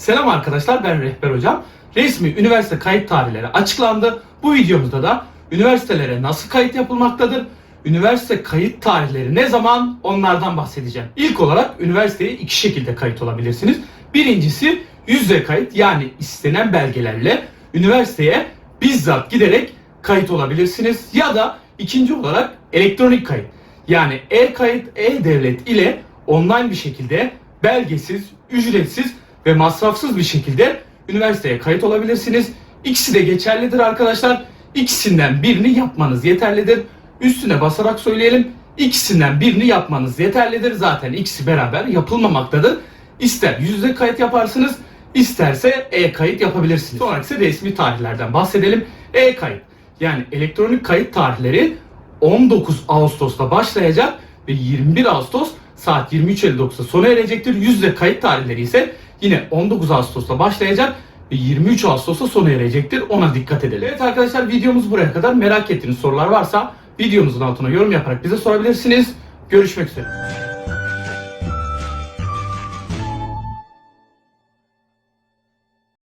Selam arkadaşlar ben Rehber Hocam. Resmi üniversite kayıt tarihleri açıklandı. Bu videomuzda da üniversitelere nasıl kayıt yapılmaktadır? Üniversite kayıt tarihleri ne zaman? Onlardan bahsedeceğim. İlk olarak üniversiteye iki şekilde kayıt olabilirsiniz. Birincisi yüz yüze kayıt yani istenen belgelerle üniversiteye bizzat giderek kayıt olabilirsiniz. Ya da ikinci olarak elektronik kayıt. Yani e-kayıt, e-devlet ile online bir şekilde belgesiz, ücretsiz ve masrafsız bir şekilde üniversiteye kayıt olabilirsiniz. İkisi de geçerlidir arkadaşlar. İkisinden birini yapmanız yeterlidir. Üstüne basarak söyleyelim. İkisinden birini yapmanız yeterlidir. Zaten ikisi beraber yapılmamaktadır. İster yüz yüze kayıt yaparsınız, isterse e-kayıt yapabilirsiniz. Sonra ise resmi tarihlerden bahsedelim. E-kayıt yani elektronik kayıt tarihleri 19 Ağustos'ta başlayacak ve 21 Ağustos saat 23.59'da sona erecektir. Yüz yüze kayıt tarihleri ise yine 19 Ağustos'ta başlayacak ve 23 Ağustos'ta sona erecektir. Ona dikkat edelim. Evet arkadaşlar videomuz buraya kadar. Merak ettiğiniz sorular varsa videomuzun altına yorum yaparak bize sorabilirsiniz. Görüşmek üzere.